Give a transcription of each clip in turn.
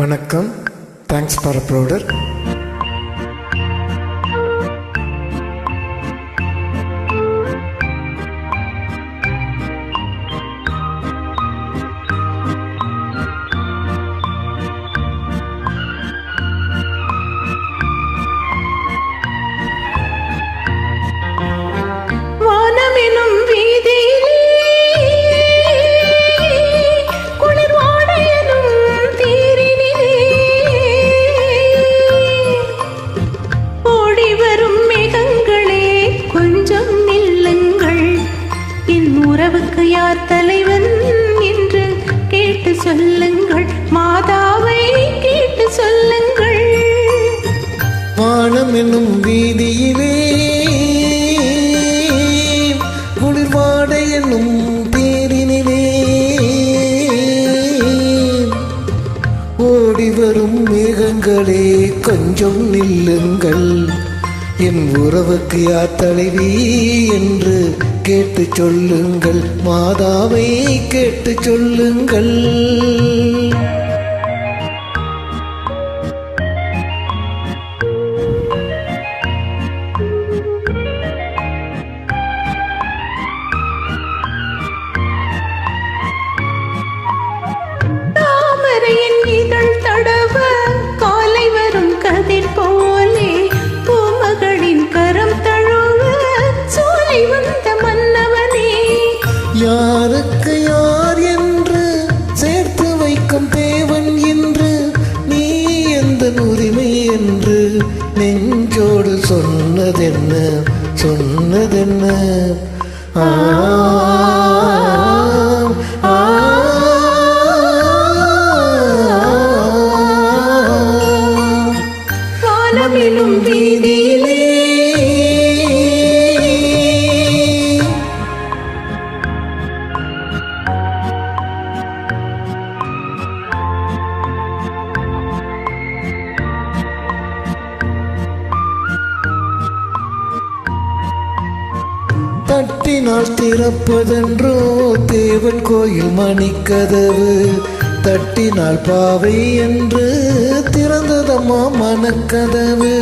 வணக்கம். Thanks for அப்ரோடர் யார் தலைவன் என்று கேட்டு சொல்லுங்கள். மாதாவை கேட்டு சொல்லுங்கள். வானம் என்னும் வீதியிலே குளிர்வாடை என்னும் தேரினிலே ஓடி வரும் மேகங்களே கொஞ்சம் நில்லுங்கள். என் உறவுக்கு யார் தலைவி என்று கேட்டு சொல்லுங்கள். மாதாவை கேட்டு சொல்லுங்கள். வந்த மன்னவனே. யாருக்கு யார் என்று சேர்த்து வைக்கும் தேவன் என்று நீ எந்த உரிமை என்று நெஞ்சோடு சொன்னதென்ன சொன்னதென்ன? ஆ, வீதியிலே தட்டினால் திறப்பதென்றோ தேவன் கோயில் மணிக்கதவு. தட்டினால் பாவை என்று திறந்ததம்மா மனக்கதவு.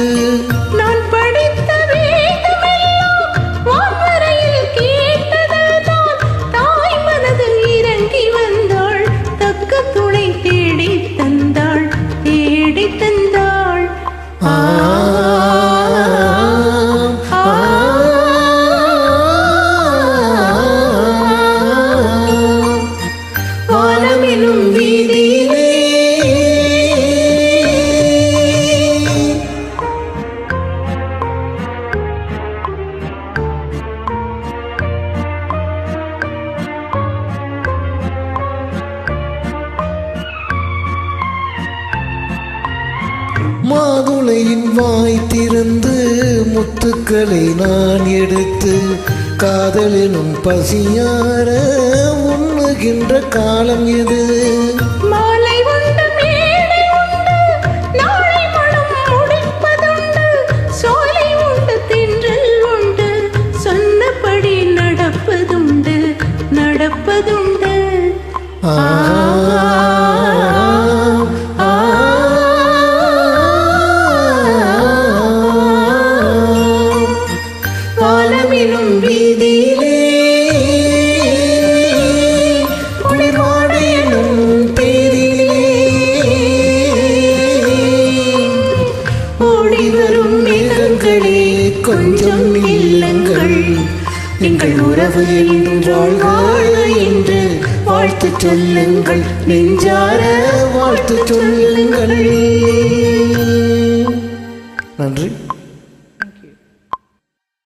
மாதுளையின் வாய் திறந்து முத்துக்களை நான் எடுத்து காதலினும் பசியார உண்ணுகின்ற காலம் எது? மாலை உண்டு மேடை வானமெனும் வீதியிலே தேரிலே ஓடி வரும் மேகங்களே கொஞ்சம் இல்லங்கள். எங்கள் உறவு என்றும் வாழ்க என்று வாழ்த்து சொல்லுங்கள். நெஞ்சார வாழ்த்து சொல்லுங்கள். நன்றி.